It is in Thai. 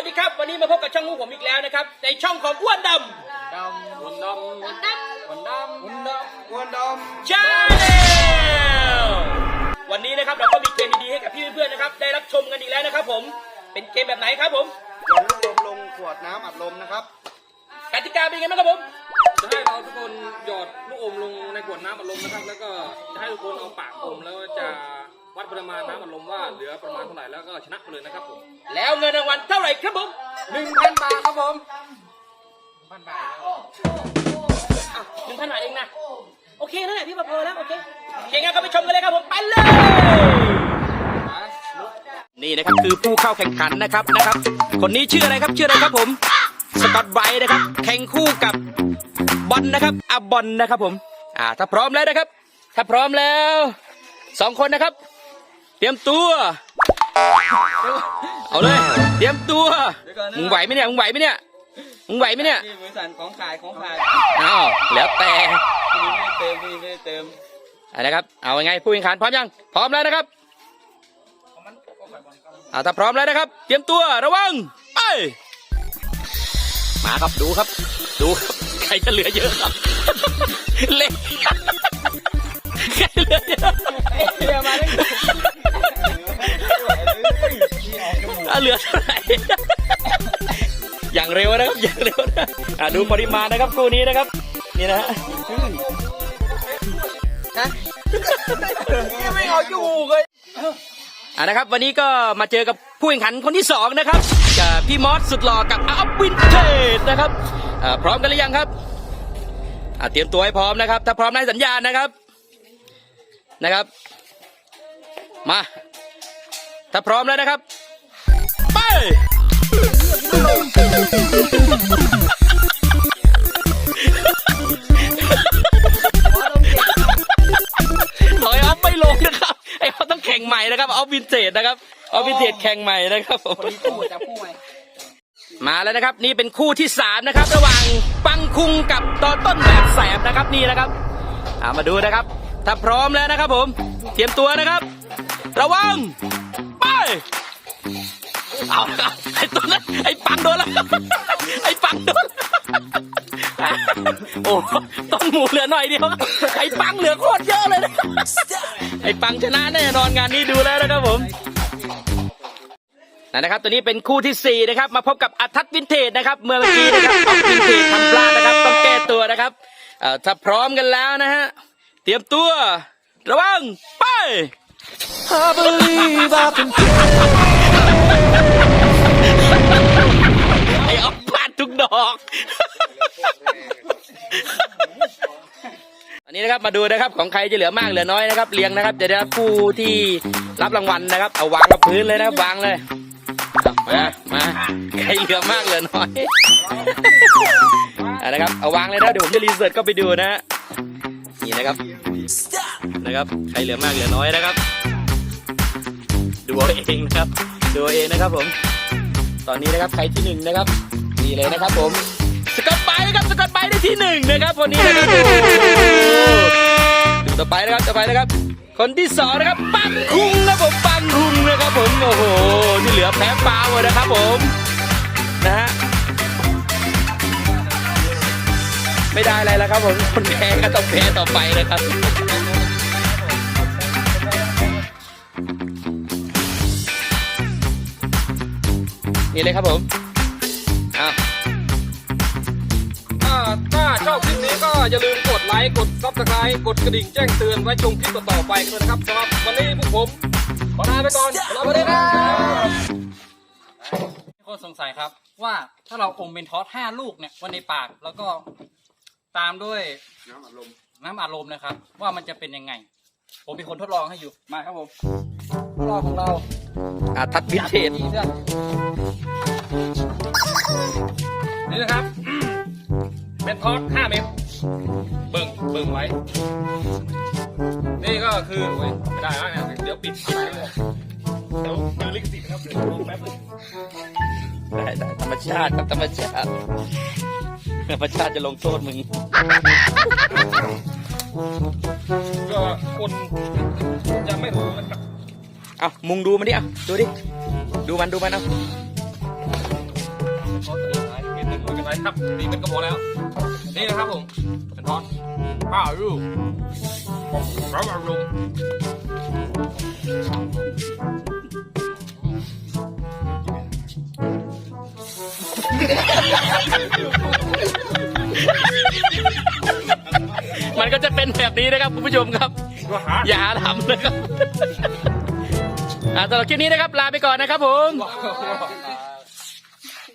วัสดีครับ วันนี้มาพบกับช่องของผมอีกแล้วนะครับ ในช่องของอ้วนดดำวนดำวนดำวนดำวนดำวนดำชาแนลวันนี้นะครับเราก็มีเกมดีๆให้กับพี่เพื่อนๆนะครับ ได้รับชมกันอีกแล้วนะครับ ผมเป็นเกมแบบไหนครับผมำหย่อนลูกลมลงขวดน้ำอัดลมนะครับกติกาเป็นยังไงบ้างครับผมจะให้เราทุกคนหยอดลูกอมลงในขวดน้ำอัดลมนะครับ แล้วก็จะให้ทุกคนเอาปากอมแล้วจะวัดปริมาณน้ำอัดลมว่าเหลือประมาณเท่าไหร่แล้วก็ชนะไปเลยนะครับผมแล้วเงินรางวัลเท่าไห ร่ครับผมหนึ่งพันบาทครับผมพันบาทหนึ่งพันบาทเองนะ โอเคแล้วแหละพี่พอแล้วโอเคโอเคงั้นก็ไปชมกันเลยครับผมไปเลย นี่นะครับคือผู้เข้าแข่งขันนะครับนะครับ คนนี้ชื่ออะไรครับชื่ออะไรครับผม สกอตไบร์นะครับ แข่งคู่กับบอลนะครับอาบอลนะครับผม อ่าถ้าพร้อมแล้วนะครับ ถ้าพร้อมแล้วสองคนนะครับ เตรียมตัว เอาเลย เตรียมตัวมึงไหวไหมเนี่ย มึงไหวไหมเนี่ย มึงไหวไหมเนี่ย นี่บริษัทของขายของขายอ้าวแล้วแต่พี่ไม่ได้เติมพี่ไม่ได้เติมอะนะครับ เอายังไงผู้แข่งขันพร้อมยัง พร้อมแล้วนะครับอ่าถ้าพร้อมแล้วนะครับ เตรียมตัวระวังไป มาครับดูครับ ดูครับ ใครจะเหลือเยอะครับ เล็ก เหลือเท่าไหร่ อย่างเร็วนะครับอย่างเร็วนะอะดูปริมาณนะครับคู่นี้นะครับ นี่นะฮะไม่เอาอยู่เลยอะนะครับ วันนี้ก็มาเจอกับผู้แข่งขันคนที่สองนะครับกับพี่มอสสุดหล่อกับอัพวินเทจนะครับอ่าพร้อมกันหรือยังครับอะเตรียมตัวให้พร้อมนะครับ ถ้าพร้อมได้สัญญาณนะครับนะครับ มา ถ้าพร้อมแล้วนะครับไป ถอยออฟไม่ลงนะครับ ไอ้เขาต้องแข่งใหม่นะครับออฟวินเทจนะครับออฟวินเทจแข่งใหม่นะครับผมคู่จะคู่ไหมมาแล้วนะครับ นี่เป็นคู่ที่สามนะครับ ระหว่างปังคุงกับตอนต้นแบบแสบนะครับนี่นะครับอ่ามาดูนะครับ ถ้าพร้อมแล้วนะครับผม เตรียมตัวนะครับ ระวัง ไป เอาละครับไอ้ตัวนั้นไอ้ปังโดนแล้วไอ้ปังโดนโอ้ต้นหมูเหลือหน่อยเดียวไอ้ปังเหลือโคตรเยอะเลยนะไอ้ปังชนะแน่นอนงานนี้ดูแล้วนะครับผมนะครับตัวนี้เป็นคู่ที่ 4 นะครับ มาพบกับอัทัศน์วินเทจนะครับ เมื่อกี้นะครับออกวินเทจทำพลาดนะครับ ต้องแก้ตัวนะครับเอ่อถ้าพร้อมกันแล้วนะฮะ เตรียมตัว ระวัง ไป I believe I can ไอ้ออกพลาดทุกดอก อันนี้นะครับมาดูนะครับของใครจะเหลือมากเหลือน้อยนะครับเรียงนะครับ จะได้รับผู้ที่รับรางวัลนะครับ เอาวางกับพื้นเลยนะครับวางเลยมามาใครเหลือมากเหลือน้อยอะนะครับเอาวางเลยนะเดี๋ยวผมจะรีเสิร์ชก็ไปดูนะนี่นะครับนะครับ ใครเหลือมากเหลือน้อยนะครับ ดูเอาเองนะครับ ดูเองนะครับผม ตอนนี้นะครับใครที่หนึ่งนะครับนี่เลยนะครับผม สกอตไปนะครับสกอตไปได้ที่หนึ่งนะครับวันนี้นะครับดูต่อไปนะครับต่อไปนะครับ คนที่สองนะครับปังคุงนะครับผมปังคุงนะครับผมโอ้โหที่เหลือแพ้เปล่าหมดนะครับผมนะฮะไม่ได้อะไรแล้วครับผมคนแพ้ก็ต้องแพ้ต่อไปนะครับ นี่เลยครับผมอ้าวถ้าถ้าชอบคลิปนี้ก็อย่าลืมกดไลค์กดซับสไครต์กดกระดิ่งแจ้งเตือนไว้ชมคลิปต่อๆไปกันด้วยนะครับสำหรับวันนี้พวกผมขอลาไปก่อนสวัสดีครับมีคนสงสัยครับว่าถ้าเราอมเป็นทอสห้าลูกเนี่ยไวันในปากแล้วก็ตามด้วยน้ำอัดลมน้ำอัดลมนะครับ ว่ามันจะเป็นยังไง ผมมีคนทดลองให้อยู่มาครับผมทดลองของเราอาทัดวินเทจ นี่เพื่อนนี่นะครับเป็นทอด5เมตรเบิ่งเบิ่งไว้ นี่ก็คือโอ้ยไม่ได้แล้วเนี่ยเดี๋ยวปิดไปเลยเดี๋ยวเจอลิขสิทธิ์นะครับเดี๋ยวดูแป๊บนึงได้ได้ธรรมชาติครับธรรมชาติธรรมชาติจะลงโทษมึง ก็คนจะไม่รู้นะครับเอามุงดูมันดิเอาดูดิ ดูมันดูมันเอาเขาจะขายเป็นหนึ่งมือกันไรครับสี่เม็ดก็พอแล้ว นี่นะครับผมเป็นทอดข้าวรูพร้อมอารมณ์มันก็จะเป็นแบบนี้นะครับคุณผู้ชมครับก็หาอย่าหาทำนะครับอ่าสำหรับคลิปนี้นะครับ ลาไปก่อนนะครับผมว้าว